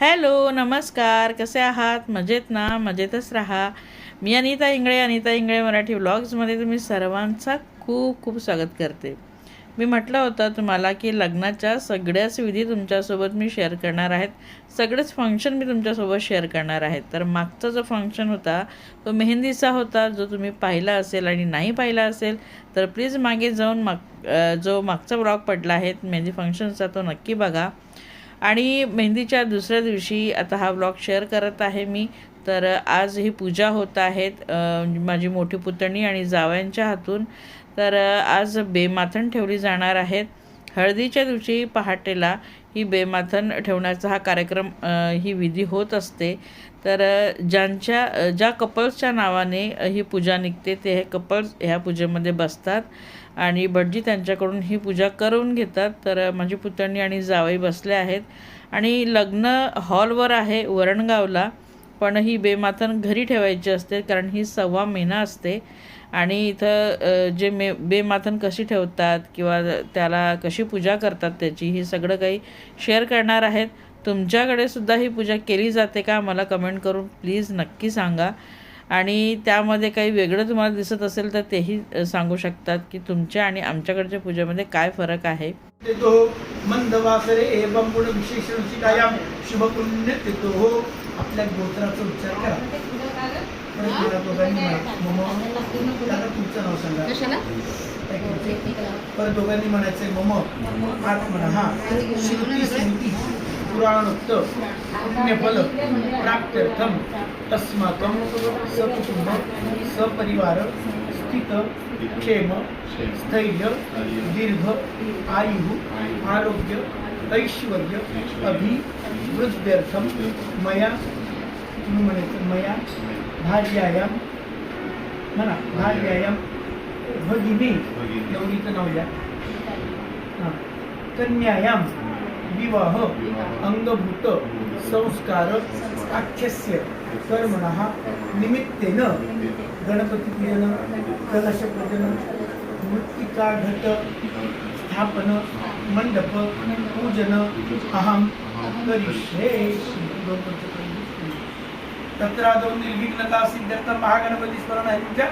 Hello नमस्कार. कसे आहात? मजेत ना? मजेतच राहा. मी अनिता इंगळे अनिता इंगळे मराठी व्लॉग्समध्ये तुम्ही सर्वांचा खूप खूप स्वागत करते. मी म्हटलं होतं तुम्हाला की लग्नाच्या सगळ्याच विधी तुमच्यासोबत मी शेअर करणार आहेत. सगळेच फंक्शन मी तुमच्यासोबत शेअर करणार आहेत. तर मागचा जो फंक्शन होता तो मेहंदीचा होता. जो तुम्ही पाहिला असेल आणि नाही पाहिला असेल तर प्लीज मागे जाऊन माग जो मागचा ब्लॉग पडला आहे मेहंदी फंक्शनचा तो नक्की बघा. आणि मेहंदीच्या दुसऱ्या दिवशी आता हा ब्लॉग शेअर करत आहे मी. तर आज ही पूजा होत आहेत माझी मोठी पुतणी आणि जावयांच्या हातून. तर आज बेमाथण ठेवली जाणार आहेत हळदीच्या दिवशी पहाटेला ही बेमाथण ठेवण्याचा हा कार्यक्रम ही विधी होत असते. तर ज्यांच्या ज्या कपल्सच्या नावाने ही पूजा निघते ते हे कपल्स ह्या पूजेमध्ये बसतात. आणि भटजी त्यांच्याकडून ही पूजा करून घेतात. तर माझी पुतणी आणि जावई बसले आहेत. आणि लग्न हॉलवर आहे वरणगावला पण ही बेमाथन घरी ठेवायची असते कारण ही सव्वा महिना असते. आणि इथं जे मे बेमाथन कशी ठेवतात किंवा त्याला कशी पूजा करतात त्याची ही सगळं काही शेअर करणार आहेत. तुमच्याकडे सुद्धा ही पूजा केली जाते का? मला कमेंट करून प्लीज नक्की सांगा. आणि त्यामध्ये काही वेगळं तुम्हाला दिसत असेल तर तेही सांगू शकतात की तुमच्या आणि आमच्याकडच्या पूजेमध्ये काय फरक आहे. हो आपल्या गोत्राचा उच्चार करा. परत दोघांनी म्हणा. मम. त्याला तुमचं नाव सांगा. कशाला? परत दोघांनी म्हणायचंय मम. आत म्हणा. हा. स्मृती पुराणोक्त पुण्यफल प्राप्त्यर्थम अस्माकं सकुटुंब सपरिवार स्थित क्षेम स्थैर्य दीर्घ आयु आरोग्य ऐश्वर्य अभिवृद्ध्यर्थम मया तुम्ही म्हणायचं मया भार्यायाम म्हणा भार्यायाम भगिनी नवरीचं नाव हा. कन्यायाम विवाह अंगभूत संस्कार आख्यस्य कर्मण निमित्तेन गणपतीपूजन कलशपूजन मृत्तिका घट स्थापन मंडप पूजन अहम करिष्ये। तत्रादौ निर्विघ्नता सिद्ध्यर्थ महागणपती स्मरण आहे तुमच्या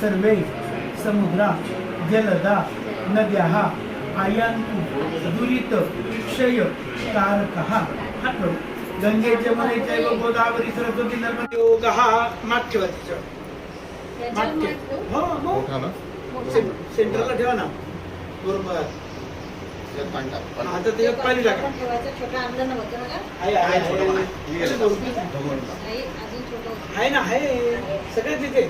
सर्वे समुद्रा जलदा नद्या आयांतु दुरित क्षय कारक. हात गंगेच्या मनेच्या गोदावरी सरस्वती नर्मदे. योग हा हो. हो सेंटरला ठेवा ना. बरोबर. आता ते पाणी टाका. आहे ना आहे. सगळे तिथे.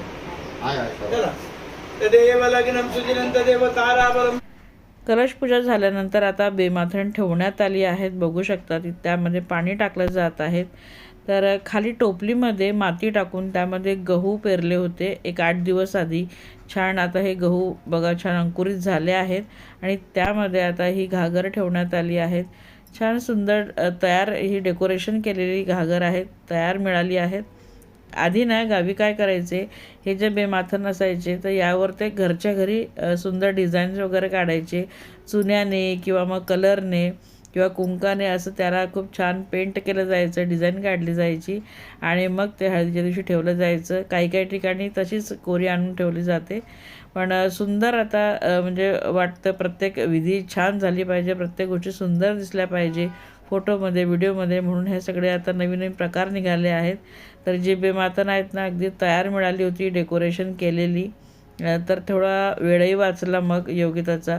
कलश पूजा झाल्यानंतर आता बेमाथण ठेवण्यात आली आहेत. बघू शकता त्यामध्ये पाणी टाकलं जात आहेत. तर खाली टोपलीमध्ये माती टाकून त्यामध्ये गहू पेरले होते. एक आठ दिवस आधी. छान आता हे गहू बघा छान अंकुरित झाले आहेत. आणि त्यामध्ये आता ही घागर ठेवण्यात आली आहेत. छान सुंदर तयार ही डेकोरेशन केलेली घागर आहेत. तयार मिळाली आहेत. आधी ना गावी काय करायचे हे जे बेमाथन असायचे तर यावर ते घरच्या घरी सुंदर डिझाईन्स वगैरे काढायचे. चुन्याने किंवा मग कलरने किंवा कुंकाने असं त्याला खूप छान पेंट केलं जायचं डिझाईन काढली जायची. आणि मग ते हळदीच्या दिवशी ठेवलं जायचं. काही काही ठिकाणी तशीच कोरी आणून ठेवली जाते. पण सुंदर आता म्हणजे वाटतं प्रत्येक विधी छान झाली पाहिजे प्रत्येक गोष्टी सुंदर दिसल्या पाहिजे. फोटोमध्ये व्हिडिओमध्ये म्हणून हे सगळे आता नवीन नवीन प्रकार निघाले आहेत. तर जी बेमातन आहेत ना अगदी तयार मिळाली होती डेकोरेशन केलेली. तर थोडा वेळही वाचला मग योगिताचा.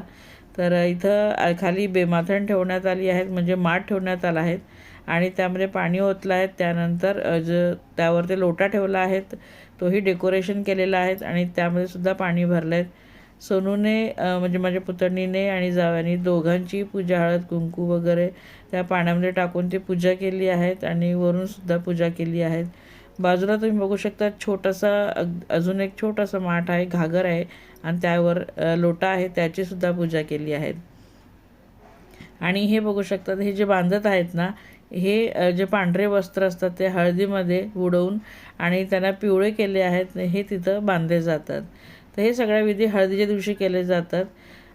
तर इथं खाली बेमाथण ठेवण्यात आली आहेत म्हणजे माठ ठेवण्यात आला आहेत आणि त्यामध्ये पाणी ओतलं आहेत त्यानंतर ज त्यावर ते लोटा ठेवला आहेत तोही डेकोरेशन केलेला आहेत आणि त्यामध्ये सुद्धा पाणी भरलं आहे सोनूने म्हणजे माझ्या पुतणीने आणि जाव्यानी दोघांची पूजा हळद कुंकू वगैरे त्या पाण्यामध्ये टाकून ती पूजा केली आहेत आणि वरून सुद्धा पूजा केली आहेत. बाजूला तुम्ही बघू शकता छोटासा अजून एक छोटासा माठ आहे घागर आहे आणि त्यावर लोटा आहे त्याची सुद्धा पूजा केली आहेत. आणि हे बघू शकतात हे जे बांधत आहेत ना हे जे पांढरे वस्त्र असतात ते हळदीमध्ये बुडवून आणि त्यांना पिवळे केले आहेत हे तिथं बांधले जातात. तर हे सगळ्या विधी हळदीच्या दिवशी केले जातात.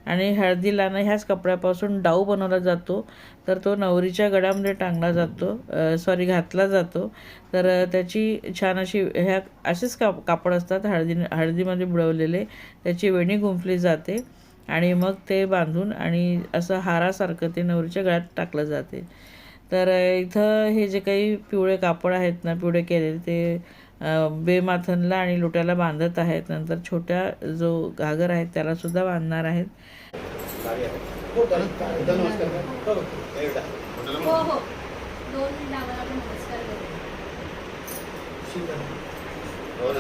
आणि हळदीला ना ह्याच कपड्यापासून डाऊ बनवला जातो. तर तो नवरीच्या गळ्यामध्ये टांगला जातो. सॉरी घातला जातो. तर त्याची छान अशी ह्या असेच काप कापड असतात हळदी हळदीमध्ये बुडवलेले. त्याची वेणी गुंफली जाते. आणि मग ते बांधून आणि असं हारासारखं ते नवरीच्या गळ्यात टाकलं जाते. तर इथं हे जे काही पिवळे कापड आहेत ना पिवळे केलेले ते बेमाथनला आणि लोट्याला बांधत आहेत. नंतर छोट्या जो घागर आहे त्याला सुद्धा बांधणार आहेत. हो. हो. हो. हो. हो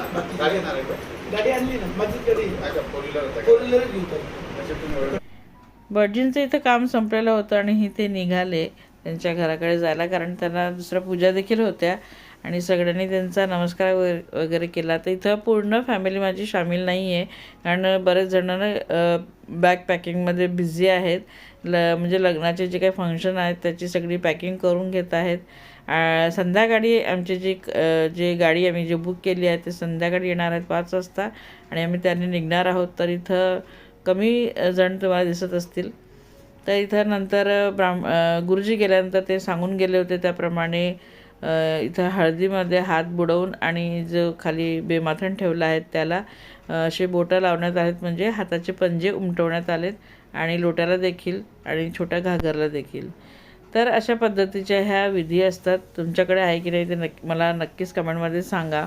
भटजींचं इथं काम संपलेलं होतं आणि हे ते निघाले. त्यांच्या घराकडे जायला कारण त्यांना दुसऱ्या पूजा देखील होत्या. आणि सगळ्यांनी त्यांचा नमस्कार वगैरे वगैरे केला. तर इथं पूर्ण फॅमिली माझी सामील नाही आहे कारण बरेच जणांना ना बॅग पॅकिंगमध्ये बिझी आहेत. ल म्हणजे लग्नाचे जे काही फंक्शन आहेत त्याची सगळी पॅकिंग करून घेत आहेत. संध्याकाळी आमची जी जे गाडी आम्ही जी बुक केली आहे ते संध्याकाळी येणार आहेत पाच वाजता. आणि आम्ही त्याने निघणार आहोत. तर इथं कमी जण तुम्हाला दिसत असतील. तर इथं नंतर ब्राह्म गुरुजी गेल्यानंतर ते सांगून गेले होते त्याप्रमाणे इथं हळदीमध्ये हात बुडवून आणि जो खाली बेमाथण ठेवला आहे त्याला असे बोटं लावण्यात आहेत म्हणजे हाताचे पंजे उमटवण्यात आलेत आणि लोट्याला देखील आणि छोट्या घागरला देखील. तर अशा पद्धतीच्या ह्या विधी असतात. तुमच्याकडे आहे की नाही ते नक्की मला नक्कीच कमेंटमध्ये सांगा.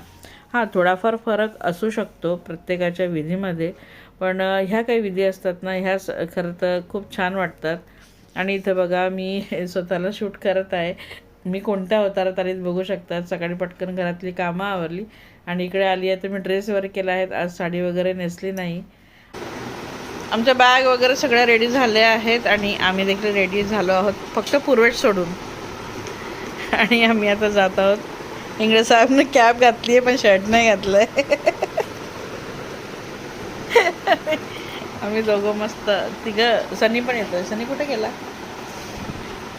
हां थोडाफार फरक असू शकतो प्रत्येकाच्या विधीमध्ये पण ह्या काही विधी असतात ना ह्या स- खरं तर खूप छान वाटतात. आणि इथं बघा मी स्वतःला शूट करत आहे. मी कोणत्या अवतारात आलीत बघू शकतात? सकाळी पटकन घरातली कामं आवरली आणि इकडे आली आहे तर मी ड्रेस वगैरे केला आहे. आज साडी वगैरे नेसली नाही. आमच्या बॅग वगैरे सगळ्या रेडी झाल्या आहेत आणि आम्ही देखील रेडी झालो आहोत. फक्त पूर्वेट सोडून. आणि आम्ही आता जात आहोत. इंगळे साहेबनं कॅप घातली आहे पण शर्ट नाही घातलं आहे आम्ही दोघं मस्त. तिघं सनी पण येतोय. सनी कुठे गेला?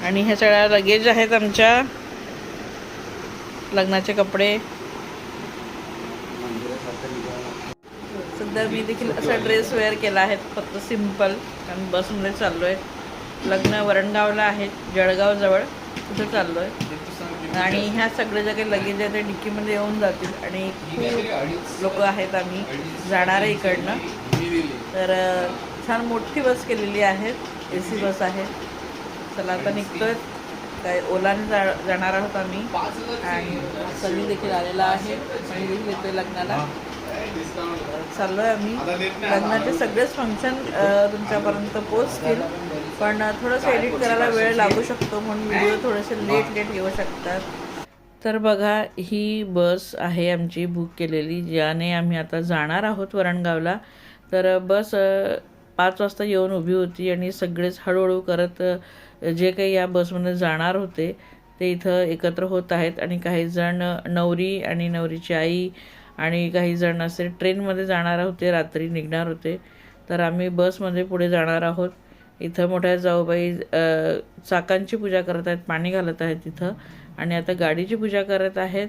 आणि ह्या सगळ्या लगेज आहेत आमच्या लग्नाचे कपडे. सध्या मी देखील असा ड्रेस वेअर केला आहे फक्त सिंपल कारण बसमध्ये चाललो आहे लग्न वरणगावला आहे जळगावजवळ तिथं चाललो आहे आणि ह्या सगळे जे काही लगेज आहे ते डिक्कीमध्ये येऊन जातील. आणि खूप लोक आहेत आम्ही. जाणार आहे इकडनं. तर छान मोठी बस केलेली आहे. ए सी बस आहे. चला आता निघतोय. काय ओलाने जा जाणार आहोत आम्ही. आणि सनी देखील आलेला आहे. सनी देखील येतोय लग्नाला. चाललोय आम्ही. लग्नाचे सगळेच फंक्शन तुमच्यापर्यंत पोचतील पण थोडंसं एडिट करायला वेळ लागू शकतो म्हणून व्हिडिओ थोडेसे लेट लेट येऊ शकतात. तर बघा ही बस आहे आमची बुक केलेली ज्याने आम्ही आता जाणार आहोत वरणगावला. तर बस पाच वाजता येऊन उभी होती आणि सगळेच हळूहळू करत जे काही या बसमध्ये जाणार होते ते इथं एकत्र होत आहेत आणि काही जण नवरी आणि नवरीची आई आणि काही जण असे ट्रेनमध्ये जाणार होते रात्री निघणार होते. तर आम्ही बसमध्ये पुढे जाणार आहोत. इथं मोठ्या जाऊबाई चाकांची पूजा करत आहेत पाणी घालत आहेत तिथं. आणि आता गाडीची पूजा करत आहेत.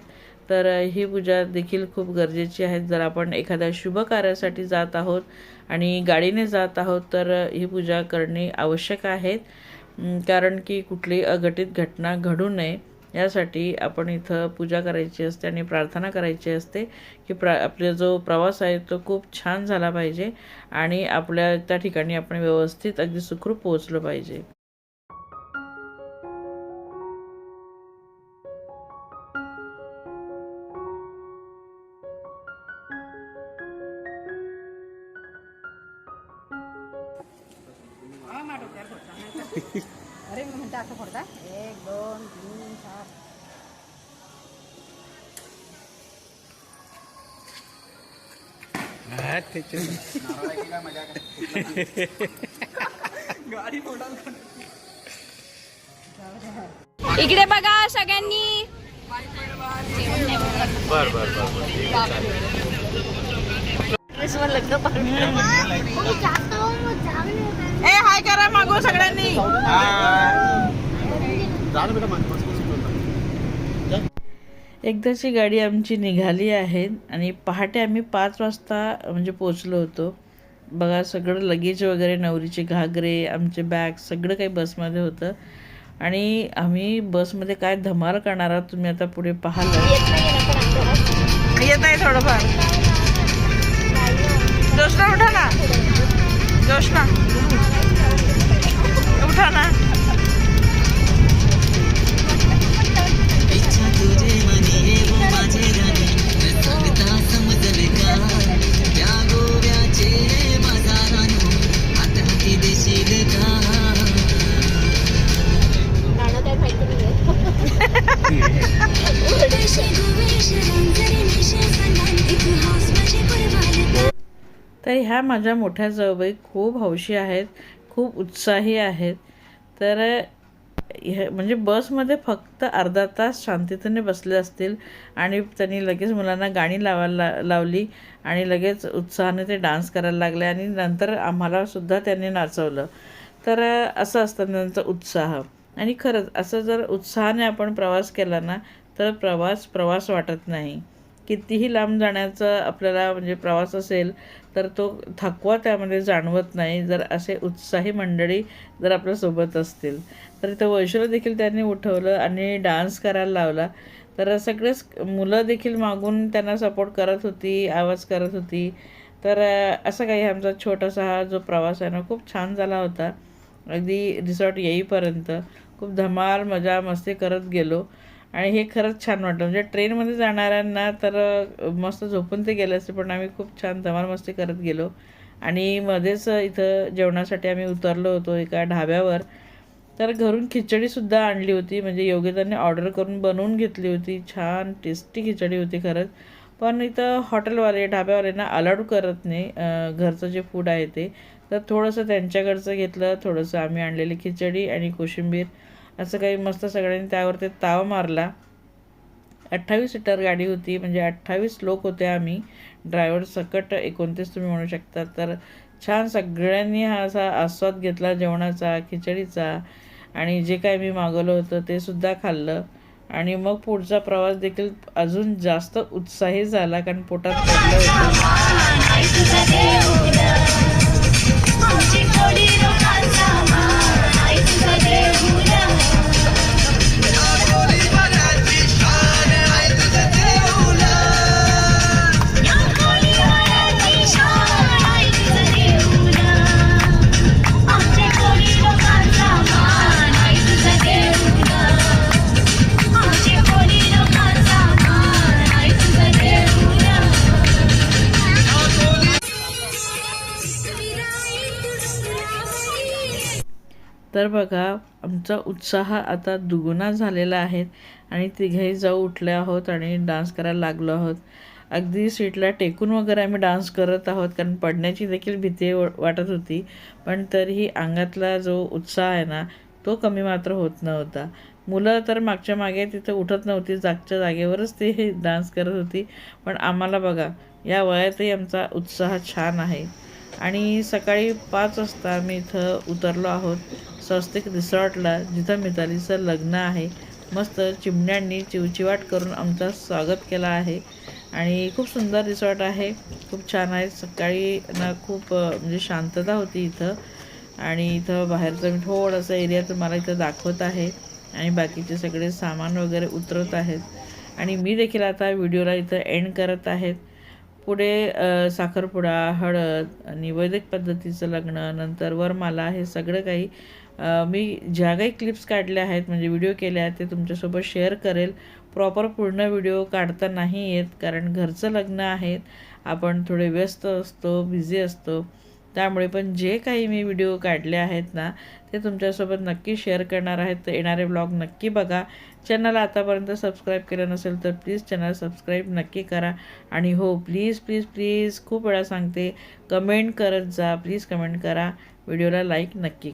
तर ही पूजा देखील खूप गरजेची आहे. जर आपण एखाद्या शुभ कार्यासाठी जात आहोत आणि गाडीने जात आहोत तर ही पूजा करणे आवश्यक आहे. कारण की कुठली अघटित घटना घडू नये यासाठी आपण इथं पूजा करायची असते आणि प्रार्थना करायची असते की प्रा आपला जो प्रवास आहे तो खूप छान झाला पाहिजे आणि आपल्या त्या ठिकाणी आपण व्यवस्थित अगदी सुखरूप पोहोचलो पाहिजे. इकडे बघा सगळ्यांनी. बर बर बर. बर ए हाय करा मागो सगळ्यांनी. एकदाची गाडी आमची निघाली आहे आणि पहाटे आम्ही पाच वाजता म्हणजे पोचलो होतो. बघा सगळं लगेज वगैरे नवरीचे घागरे आमचे बॅग सगळं काही बसमध्ये होतं. आणि आम्ही बसमध्ये काय धमाल करणार आहात तुम्ही आता पुढे पाहाल. येत आहे थोडंफार. जोशना उठा ना. जोशना. उठा ना. ह्या माझ्या मोठ्या जाऊबाई खूप हौशी आहेत खूप उत्साही आहेत. तर हे म्हणजे बसमध्ये फक्त अर्धा तास शांततेने बसले असतील आणि त्यांनी लगेच मुलांना गाणी लावायला लावली आणि लगेच उत्साहाने ते डान्स करायला लागले आणि नंतर आम्हालासुद्धा त्यांनी नाचवलं. तर असं असतं त्यांचा उत्साह. आणि खरंच असं जर उत्साहाने आपण प्रवास केला ना तर प्रवास प्रवास वाटत नाही. कितीही लांब जाण्याचा आपल्याला म्हणजे प्रवास असेल तर तो थकवा त्यामध्ये जाणवत नाही. जर असे उत्साही मंडळी जर आपल्यासोबत असतील. तर तो वैशूला देखील त्यांनी उठवलं आणि डान्स करायला लावला. तर सगळेच मुलं देखील मागून त्यांना सपोर्ट करत होती आवाज करत होती. तर असा असं काही आमचा छोटासा हा जो प्रवास आहे ना खूप छान झाला होता. अगदी रिसॉर्ट येईपर्यंत खूप धमाल मजा मस्ती करत गेलो. आणि हे खरंच छान वाटलं. म्हणजे ट्रेनमध्ये जाणाऱ्यांना तर मस्त झोपून ते गेले असते पण आम्ही खूप छान धमाल मस्ती करत गेलो. आणि मध्येच इथं जेवणासाठी आम्ही उतरलो होतो एका ढाब्यावर. तर घरून खिचडीसुद्धा आणली होती. म्हणजे योगिताने ऑर्डर करून बनवून घेतली होती. छान टेस्टी खिचडी होती खरंच. पण इथं हॉटेलवाले ढाब्यावाल्यांना अलाउड करत नाही घरचं जे फूड आहे ते. तर थोडंसं त्यांच्याकडचं घेतलं थोडंसं आम्ही आणलेली खिचडी आणि कोशिंबीर. असं काही मस्त सगळ्यांनी त्यावर ते ताव मारला. अठ्ठावीस सीटर गाडी होती म्हणजे अठ्ठावीस लोक होते आम्ही. ड्रायव्हर सकट एकोणतीस तुम्ही म्हणू शकता. तर छान सगळ्यांनी हा असा आस्वाद घेतला जेवणाचा खिचडीचा. आणि जे काय मी मागवलं होतं ते सुद्धा खाल्लं. आणि मग पुढचा प्रवास देखील अजून जास्त उत्साही झाला कारण पोटात पडलं होतं. तर बघा आमचा उत्साह आता दुगुणा झालेला आहे आणि तिघेही जाऊ उठले आहोत आणि डान्स करायला लागलो आहोत. अगदी सीटला टेकून वगैरे आम्ही डान्स करत आहोत कारण पडण्याची देखील भीती व- वाटत होती. पण तरीही अंगातला जो उत्साह आहे ना तो कमी मात्र होत नव्हता. मुलं तर मागच्या मागे तिथं उठत नव्हती जागच्या जागेवरच ती डान्स करत होती. पण आम्हाला बघा या वयातही आमचा उत्साह छान आहे. आणि सकाळी पाच वाजता आम्ही इथं उतरलो आहोत. स्वस्तिक रिसॉर्टला जिथं मितालीचं लग्न आहे मस्त चिमण्यांनी चिवचिवाट करून आमचा स्वागत केला आहे. आणि खूप सुंदर रिसॉर्ट आहे खूप छान आहे. सकाळी ना खूप म्हणजे शांतता होती इथं. आणि इथं बाहेरचं मी थोडंसं एरिया तुम्हाला इथं दाखवत आहे. आणि बाकीचे सगळे सामान वगैरे उतरत आहेत. आणि मी देखील आता व्हिडिओला इथं एंड करत आहेत पुढे साखरपुडा हळद आणि वैदिक पद्धतीचं लग्न नंतर वरमाला हे सगळं काही मी ज्या काही क्लिप्स काढल्या आहेत म्हणजे व्हिडिओ केले आहेत ते तुमच्यासोबत शेअर करेल. प्रॉपर पूर्ण व्हिडिओ काढता नाही येत कारण घरचं लग्न आहेत. आपण थोडे व्यस्त असतो बिझी असतो. त्यामुळे पण जे काही मी व्हिडिओ काढले आहेत ना ते तुमच्यासोबत नक्की शेअर करणार आहेत. तर येणारे ब्लॉग नक्की बघा. चॅनल आतापर्यंत सबस्क्राईब केलं नसेल तर प्लीज चॅनल सबस्क्राईब नक्की करा. आणि हो प्लीज प्लीज प्लीज खूप वेळा सांगते कमेंट करत जा. प्लीज कमेंट करा. व्हिडिओला लाईक नक्की